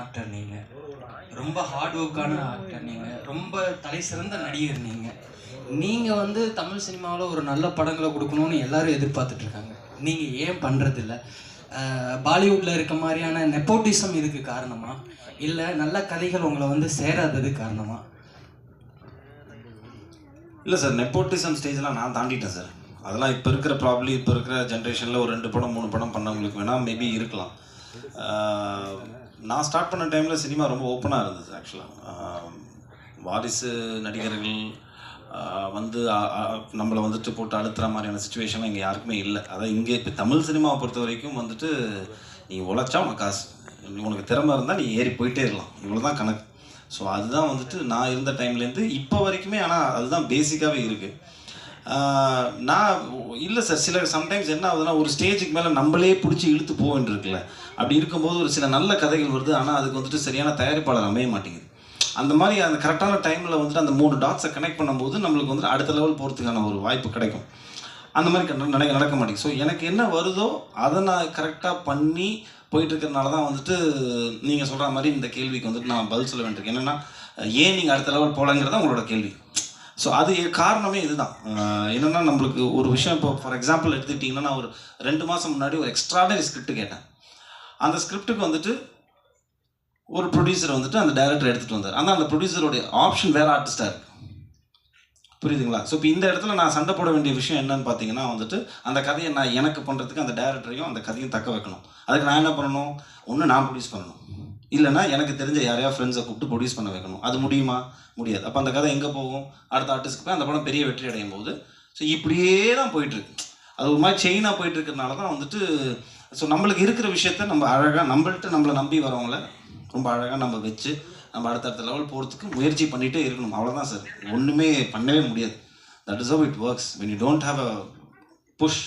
Actor நீங்கள் ரொம்ப heart ஒர்க்கான actor நீங்கள் ரொம்ப தலை சிறந்த நடிகர் நீங்கள் நீங்கள் வந்து தமிழ் சினிமாவில் ஒரு நல்ல படங்களை கொடுக்கணும்னு எல்லாரும் எதிர்பார்த்துட்ருக்காங்க நீங்கள் ஏன் பண்ணுறதில்ல பாலிவுட்டில் இருக்க மாதிரியான நெப்போட்டிசம் இதுக்கு காரணமா? இல்லை நல்ல கதைகள் உங்களை வந்து சேராதது காரணமா? இல்லை சார் நெப்போட்டிசம் ஸ்டேஜ்லாம் நான் தாண்டிட்டேன் சார் அதெல்லாம் இப்போ இருக்கிற ப்ராப்ளி இப்போ இருக்கிற ஜென்ரேஷனில் ஒரு ரெண்டு படம் மூணு படம் பண்ணவங்களுக்கு வேணால் மேபி இருக்கலாம். நான் ஸ்டார்ட் பண்ண டைமில் சினிமா ரொம்ப ஓப்பனாக இருந்தது ஆக்சுவலாக வாரிசு நடிகர்கள் வந்து நம்மளை வந்துட்டு போட்டு அழுத்துற மாதிரியான சுச்சுவேஷன்லாம் இங்கே யாருக்குமே இல்லை. அதான் இங்கே இப்போ தமிழ் சினிமாவை பொறுத்த வரைக்கும் வந்துட்டு நீ உழைச்சா உனக்கு காசு. உனக்கு திறமை இருந்தால் நீ ஏறி போயிட்டே இருக்கலாம். இவ்வளோ தான் கணக்கு. ஸோ அதுதான் வந்துட்டு நான் இருந்த டைம்லேருந்து இப்போ வரைக்குமே ஆனால் அதுதான் பேசிக்காகவே இருக்குது நான் இல்லை சார் சில சம்டைம்ஸ் என்ன ஆகுதுன்னா ஒரு ஸ்டேஜுக்கு மேலே நம்மளே பிடிச்சி இழுத்து போக வேண்டியிருக்குல்ல அப்படி இருக்கும்போது ஒரு சில நல்ல கதைகள் வருது. ஆனால் அதுக்கு வந்துட்டு சரியான தயாரிப்பாளர் அமைய மாட்டேங்குது. அந்த மாதிரி அந்த கரெக்டான டைமில் வந்துட்டு அந்த மூணு டாட்ஸை கனெக்ட் பண்ணும்போது நம்மளுக்கு வந்துட்டு அடுத்த லெவல் போகிறதுக்கான ஒரு வாய்ப்பு கிடைக்கும். அந்த மாதிரி நடக்க நடக்க மாட்டேங்குது. ஸோ எனக்கு என்ன வருதோ அதை நான் கரெக்டாக பண்ணி போயிட்டு இருக்கிறனால தான் வந்துட்டு நீங்கள் சொல்கிற மாதிரி இந்த கேள்விக்கு வந்துட்டு நான் பதில் சொல்ல வேண்டியிருக்கேன் என்னென்னா ஏன் நீங்கள் அடுத்த லெவல் போகலங்கிறது தான் உங்களோட கேள்வி. ஸோ அது காரணமே இதுதான். என்னென்னா நம்மளுக்கு ஒரு விஷயம் இப்போ ஃபார் எக்ஸாம்பிள் எடுத்துக்கிட்டிங்கன்னா நான் ஒரு ரெண்டு மாதம் முன்னாடி ஒரு எக்ஸ்ட்ராடனரி ஸ்கிரிப்ட் கேட்டேன். அந்த ஸ்கிரிப்டுக்கு வந்துட்டு ஒரு ப்ரொடியூசர் வந்துட்டு அந்த டைரக்டர் எடுத்துகிட்டு வந்தார். ஆனால் அந்த ப்ரொடியூசருடைய ஆப்ஷன் வேறு ஆர்டிஸ்ட்டாக இருக்குது புரியுதுங்களா? ஸோ இப்போ இந்த இடத்துல நான் சண்டை போட வேண்டிய விஷயம் என்னன்னு பார்த்தீங்கன்னா வந்துட்டு அந்த கதையை நான் எனக்கு பண்ணுறதுக்கு அந்த டேரக்டரையும் அந்த கதையும் தக்க வைக்கணும். அதுக்கு நான் என்ன பண்ணணும்? ஒன்று நான் ப்ரொடியூஸ் பண்ணணும். இல்லைனா எனக்கு தெரிஞ்ச யாரையா ஃப்ரெண்ட்ஸை கூப்பிட்டு ப்ரொடியூஸ் பண்ண வைக்கணும். அது முடியுமா? முடியாது. அப்போ அந்த கதை எங்கே போகும்? அடுத்த ஆர்டிஸ்ட்க்கு போய் அந்த படம் பெரிய வெற்றி அடையும் போது. ஸோ இப்படியே தான் போயிட்டுருக்கு. அது ஒரு மாதிரி செயினாக போயிட்டு இருக்கிறதுனால தான் வந்துட்டு ஸோ நம்மளுக்கு இருக்கிற விஷயத்த நம்ம அழகாக நம்மள்ட்ட நம்மளை நம்பி வரவங்கள ரொம்ப அழகாக நம்ம வச்சு நம்ம அடுத்தடுத்த லெவல் போகிறதுக்கு முயற்சி பண்ணிகிட்டே இருக்கணும். அவ்வளோதான் சார் ஒன்றுமே பண்ணவே முடியாது. That is how it works when you don't have a push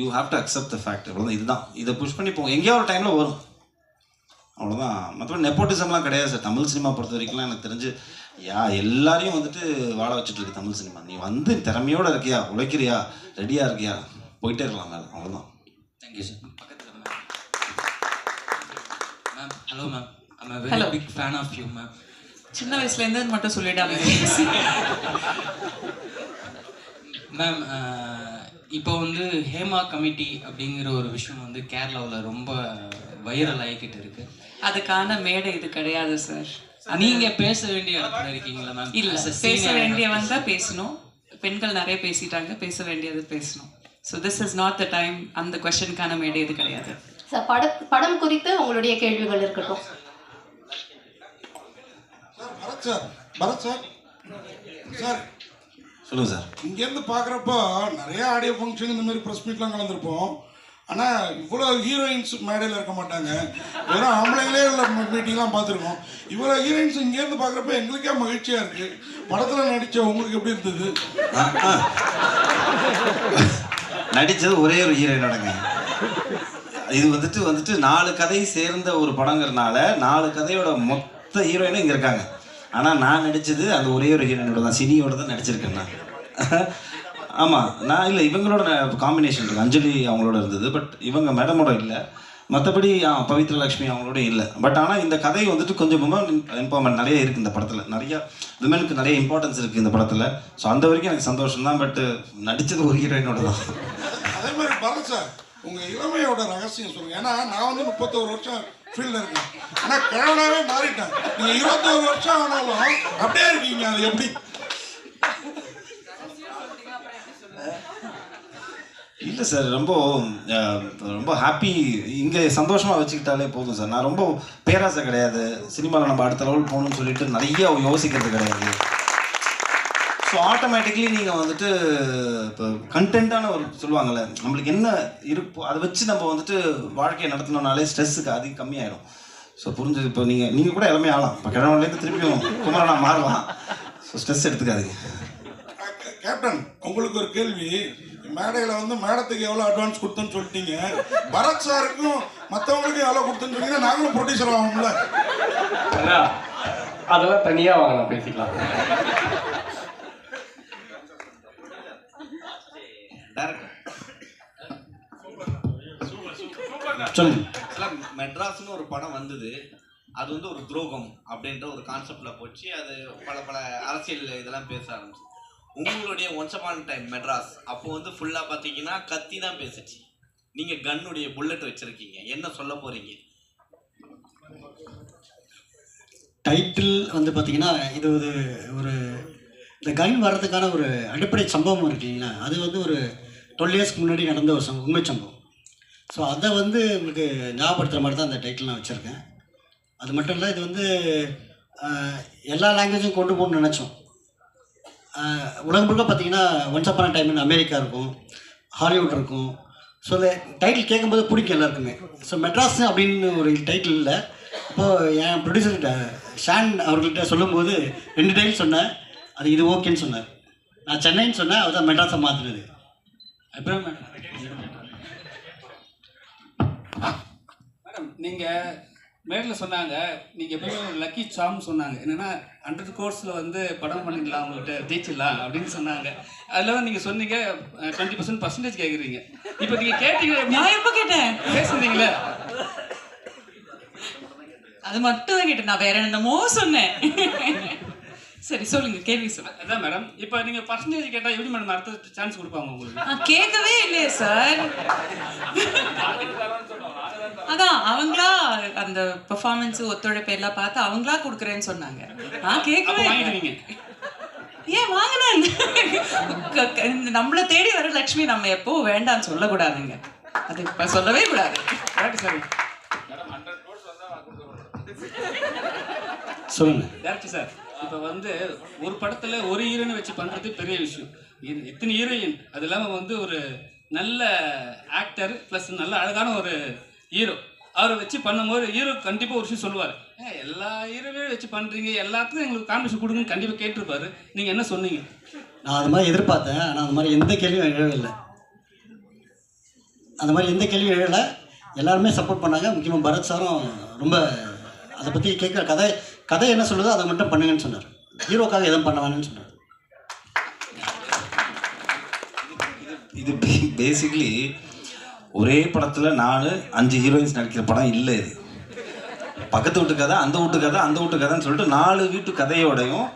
you have to accept the fact அவ்வளோதான் இதுதான். இதை புஷ் பண்ணி போங்க. எங்கேயோ ஒரு டைமில் வரும். அவ்வளோதான் மற்றபடி நெப்போட்டிசம்லாம் கிடையாது சார். தமிழ் சினிமா பொறுத்த வரைக்கும்லாம் எனக்கு தெரிஞ்சு யா எல்லாரையும் வந்துட்டு வாழ வச்சுட்டு இருக்கு தமிழ் சினிமா. நீ வந்து திறமையோட இருக்கியா? உழைக்கிறியா? ரெடியாக இருக்கியா? போயிட்டே இருக்கலாம் மேலே அவ்வளோதான் தேங்க்யூ சார் பக்கத்தில் ma'am. Hello ma'am. I'm Hello. Big fan of you ma'am சின்ன வயசுல இருந்து மட்டும் சொல்லிடாங்க மேம் இப்போ வந்து ஹேமா கமிட்டி அப்படிங்கிற ஒரு விஷயம் வந்து கேரளாவில் ரொம்ப வைரல் ஆகிக்கிட்டு இருக்கு. அதுக்கான மேடை இது கிடையாது சார் நீங்க பேச வேண்டிய இடத்துல இருக்கீங்களா மேம் இல்ல பேச வேண்டியவங்க தான் பேசணும். பெண்கள் நிறைய பேசிட்டாங்க பேச வேண்டியது பேசணும். So this is not the time அந்த கொஸ்டினுக்கான மேடை இது கிடையாது. சார் பட படம் குறித்து உங்களுடைய கேள்விகள் இருக்கட்டும். Sir Bharath sir Bharath sir sir சொல்லுங்கள் சார் இங்கேருந்து பார்க்குறப்போ நிறைய ஆடியோ ஃபங்க்ஷன் இந்த மாதிரி ப்ரெஸ் மீட்லாம் கலந்துருப்போம். ஆனால் இவ்வளோ ஹீரோயின்ஸ் மேடையில் இருக்க மாட்டாங்க. வெறும் ஆம்பளைங்களே உள்ள மீட்டிங்லாம் பார்த்துருக்கோம். இவ்வளோ ஹீரோயின்ஸ் இங்கேருந்து பார்க்குறப்ப எங்களுக்கே மகிழ்ச்சியாக இருக்குது படத்தில் நடித்த உங்களுக்கு எப்படி இருந்தது? நடித்தது ஒரே ஒரு ஹீரோயினோடங்க இது வந்துட்டு வந்துட்டு நாலு கதை சேர்ந்த ஒரு படங்கிறனால நாலு கதையோட மொத்த ஹீரோயினும் இங்கே இருக்காங்க. ஆனால் நான் நடித்தது அந்த ஒரே ஒரு ஹீரோயினோட தான் சினியோட தான் நடிச்சிருக்கேன் நான். ஆமாம் நான் இல்லை இவங்களோட காம்பினேஷன் இருக்கு. அஞ்சலி அவங்களோட இருந்தது பட் இவங்க மேடமோட இல்லை. மற்றபடி பவித்ர லக்ஷ்மி அவங்களோட இல்லை. பட் ஆனால் இந்த கதை வந்துட்டு கொஞ்சம் இம்பார்மெண்ட் நிறைய இருக்குது இந்த படத்தில். நிறைய விமனுக்கு நிறைய இம்பார்ட்டன்ஸ் இருக்குது இந்த படத்தில். ஸோ அந்த வரைக்கும் எனக்கு சந்தோஷம் தான் பட் நடித்தது ஒரு ஹீரோயினோட தான். அதே மாதிரி பரத் சார் உங்கள் இளமையோட ரகசியம் சொல்லுங்கள் ஏன்னா நான் வந்து முப்பத்தோரு வருஷம் ஃபீல்டில் இருக்கேன். ஆனால் கிழவனாவே மாறிட்டேன். நீங்கள் இருபத்தோரு வருஷம் ஆனாலும் அப்படியே இருக்கீங்க. அது எப்படி? இல்லை சார் ரொம்ப ரொம்ப ஹாப்பி இங்கே சந்தோஷமாக வச்சுக்கிட்டாலே போதும் சார். நான் ரொம்ப பேராசை கிடையாது. சினிமாவில் நம்ம அடுத்த லெவல் போகணும்னு சொல்லிட்டு நிறைய யோசிக்கிறது கிடையாது. ஸோ ஆட்டோமேட்டிக்லி நீங்கள் வந்துட்டு இப்போ கண்டென்ட்டான ஒரு சொல்லுவாங்கள்ல நம்மளுக்கு என்ன இருப்போ அதை வச்சு நம்ம வந்துட்டு வாழ்க்கையை நடத்தினோம்னாலே ஸ்ட்ரெஸ்ஸுக்கு அதிக கம்மியாயிடும். ஸோ புரிஞ்சது இப்போ நீங்கள் நீங்கள் கூட எல்லாமே ஆகலாம். இப்போ கிழமையிலேருந்து திருப்பியும் குமரனா மாறலாம் ஸோ ஸ்ட்ரெஸ் எடுத்துக்காதீங்க. கேப்டன் உங்களுக்கு ஒரு கேள்வி. மேடையில் வந்து மேடத்துக்கு எவ்வளோ அட்வான்ஸ் கொடுத்தேன்னு சொல்லிட்டீங்க. பரத் சாருக்கும் மற்றவங்களுக்கும் எவ்வளோ கொடுத்தேன்னு சொன்னீங்கன்னா நாங்களும் ப்ரொடியூசர் ஆகும்ல அதெல்லாம் தனியாக வாங்க நான் பேசிக்கலாம் மெட்ராஸ்னு ஒரு படம் வந்தது. அது வந்து ஒரு துரோகம் அப்படின்ற ஒரு கான்செப்டில் போச்சு. அது பல பல அரசியல் இதெல்லாம் பேச ஆரம்பிச்சு உங்களுடைய ஒன்சமான டைம் மெட்ராஸ் அப்போ வந்து ஃபுல்லாக பார்த்தீங்கன்னா கத்தி தான் பேசுச்சு. நீங்கள் கன்னுடைய புல்லட் வச்சுருக்கீங்க. என்ன சொல்ல போகிறீங்க டைட்டில் வந்து பார்த்தீங்கன்னா இது ஒரு ஒரு இந்த கன் வர்றதுக்கான ஒரு அடிப்படை சம்பவம் இருக்கு அது வந்து ஒரு டுவெல் இயர்ஸ்க்கு முன்னாடி நடந்த ஒரு சம்பவம் உண்மை சம்பவம். ஸோ அதை வந்து உங்களுக்கு ஞாபகப்படுத்துகிற மாதிரி தான் அந்த டைட்டில் நான் வச்சுருக்கேன். அது மட்டும் இல்லை இது வந்து எல்லா லாங்குவேஜும் கொண்டு போகணும்னு நினச்சோம். உலகம் முழுக்க பார்த்தீங்கன்னா once upon a time in America இருக்கும் ஹாலிவுட் இருக்கும். ஸோ இந்த டைட்டில் கேட்கும்போது பிடிக்கும் எல்லாருக்குமே. ஸோ மெட்ராஸ் அப்படின்னு ஒரு டைட்டில் இல்லை. இப்போது என் ப்ரொடியூசர்கிட்ட ஷான் அவர்கள்ட்ட சொல்லும்போது ரெண்டு டைம் சொன்னேன். அது இது ஓகேன்னு சொன்னார். நான் சென்னைன்னு சொன்னேன் அவர் தான் மெட்ராஸை மாற்றினது அப்புறம் மேடம் நீங்கள் மேடில் சொன்னாங்க நீங்கள் எப்பவுமே ஒரு லக்கி சாம் சொன்னாங்க. என்னென்னா ஹண்ட்ரட் கோர்ஸில் வந்து படம் பண்ணிடலாம் உங்கள்கிட்ட ஜெயிச்சிடலாம் அப்படின்னு சொன்னாங்க. அதில் நீங்கள் சொன்னீங்க டுவெண்ட்டி பர்சன்ட் பர்சன்டேஜ் கேட்குறீங்க இப்போ நீங்கள் கேட்டீங்க நான் எப்போ கேட்டேன்? பேசுனீங்களே அது மட்டும் தான் கேட்டேன். நான் வேற என்னமோ சொன்னேன். சரி சொல்லுங்க கேள்வி சொல்லுங்க அதான் மேடம் இப்போ நீங்கள் பர்சன்டேஜ் கேட்டால் எப்படி மேடம் அடுத்த சான்ஸ் கொடுப்பாங்க உங்களுக்கு? கேட்கவே இல்லையே சார் அதான் அவங்களா அந்த பெர்ஃபார்மன்ஸ் ஒத்துழைப்பு எல்லாம் பார்த்து அவங்களா கொடுக்குறேன்னு சொன்னாங்க. அப்போ கேட்கவே ஏன் வாங்கினேன் நம்மளை தேடி வர லட்சுமி நம்ம எப்போ வேண்டாம்னு சொல்லக்கூடாதுங்க. அது இப்ப சொல்லவே கூடாது. சார் சொல்லுங்கள் டேரக்டர் சார் இப்போ வந்து ஒரு படத்தில் ஒரு ஹீரோயினை வச்சு பண்ணுறது பெரிய விஷயம். இத்தனை எத்தனை ஹீரோயின் அது இல்லாமல் வந்து ஒரு நல்ல ஆக்டர் ப்ளஸ் நல்ல அழகான ஒரு ஹீரோ அவரை வச்சு பண்ணும்போது ஹீரோ கண்டிப்பாக ஒரு விஷயம் சொல்லுவார். எல்லா ஹீரோவையும் வச்சு பண்ணுறீங்க எல்லாத்துக்கும் எங்களுக்கு கான்பிஷன் கொடுங்கன்னு கண்டிப்பாக கேட்டிருப்பாரு. நீங்கள் என்ன சொன்னீங்க? நான் அது மாதிரி எதிர்பார்த்தேன். ஆனால் அந்த மாதிரி எந்த கேள்வியும் எழவில்லை அந்த மாதிரி எந்த கேள்வியும் எழலை எல்லாருமே சப்போர்ட் பண்ணாங்க. முக்கியமாக பரத் சாரும் ரொம்ப அதை பற்றி கேட்குற கதை கதை என்ன சொல்லுதோ அதை மட்டும் பண்ணுங்கன்னு சொன்னார். ஹீரோக்காக எதுவும் பண்ண வேணும்னு சொன்னார். இது பேசிக்கலி ஒரே படத்தில் நாலு அஞ்சு ஹீரோயின்ஸ் நடிக்கிற படம் இல்லை இது. பக்கத்து வீட்டு கதை அந்த வீட்டு கதை அந்த வீட்டு கதைன்னு சொல்லிட்டு நாலு வீட்டு கதையோடையும்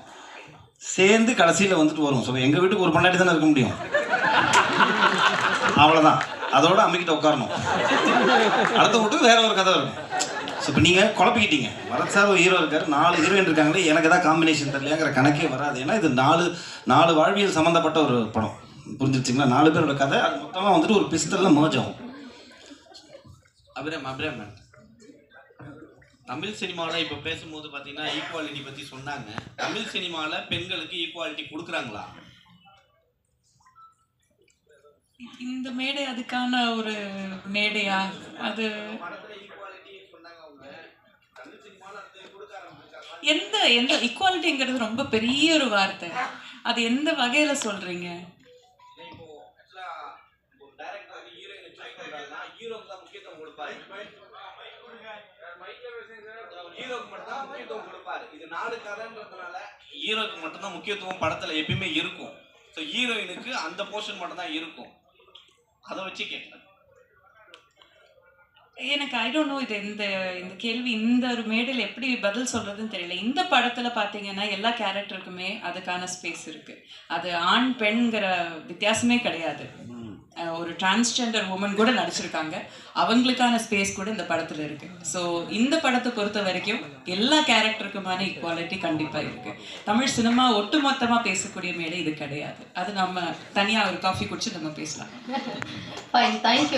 சேர்ந்து கடைசியில் வந்துட்டு வரும். ஸோ எங்கள் வீட்டுக்கு ஒரு பொண்டாட்டி தானே இருக்க முடியும். அவ்வளோதான் அதோட அம்மிக்கிட்ட உட்காரணும். அடுத்த வீட்டுக்கு வேற ஒரு கதை இருக்கும் ஸோ இப்போ நீங்கள் குழப்பிக்கிட்டீங்க. வரத் சார் ஒரு ஹீரோ இருக்காரு. நாலு ஹீரோயின் இருக்காங்களே எனக்கு தான் காம்பினேஷன் தெரியலையாங்கிற கணக்கே வராது. ஏன்னா இது நாலு நாலு வாழ்வியல் சம்மந்தப்பட்ட ஒரு படம். புரிஞ்சிருச்சுங்களா? நாலு பேரோட கதை அது மொத்தமாக வந்துட்டு ஒரு merge ஆகும். அபிராம் அபிராம் மேம். தமிழ் சினிமாவில் இப்போ பேசும்போது பார்த்தீங்கன்னா ஈக்குவாலிட்டி பற்றி சொன்னாங்க. தமிழ் சினிமாவில் பெண்களுக்கு ஈக்குவாலிட்டி கொடுக்குறாங்களா? இந்த மேடை அதுக்கான ஒரு மேடையா? அது எந்த எந்த ஈக்குவாலிட்டிங்கிறது ரொம்ப பெரிய ஒரு வார்த்தை. அது எந்த வகையில சொல்றீங்க? ஹீரோக்கு தான் முக்கியத்துவம் கொடுப்பாரு. ஹீரோக்கு மட்டும் தான் முக்கியத்துவம் கொடுப்பாரு. இது நாலு கதைன்றதுனால ஹீரோக்கு மட்டும் தான் முக்கியத்துவம் படத்துல எப்பயுமே இருக்கும். ஸோ ஹீரோயினுக்கு அந்த போர்ஷன் மட்டும் தான் இருக்கும். அதை வச்சு கேட்டேன் எனக்கு ஐ டோன்ட் நோ இது இந்த இந்த கேள்வி இந்த ஒரு மேடையில் எப்படி பதில் சொல்றதுன்னு தெரியல. இந்த படத்துல பாத்தீங்கன்னா எல்லா கேரக்டருக்குமே அதுக்கான ஸ்பேஸ் இருக்கு. அது ஆண் பெண்ங்கிற வித்தியாசமே கிடையாது. ஒரு டிரான்ஸ்ஜெண்டர் உமன் கூட நடிச்சிருக்காங்க. அவங்களுக்கான ஸ்பேஸ் கூட இந்த படத்துல இருக்கு. ஸோ இந்த படத்தை பொறுத்த வரைக்கும் எல்லா கேரக்டருக்குமான ஈக்குவாலிட்டி கண்டிப்பா இருக்கு. தமிழ் சினிமா ஒட்டுமொத்தமா பேசக்கூடிய மேடை இது கிடையாது. அது நம்ம தனியா ஒரு காஃபி குடிச்சு நம்ம பேசலாம். Fine thank you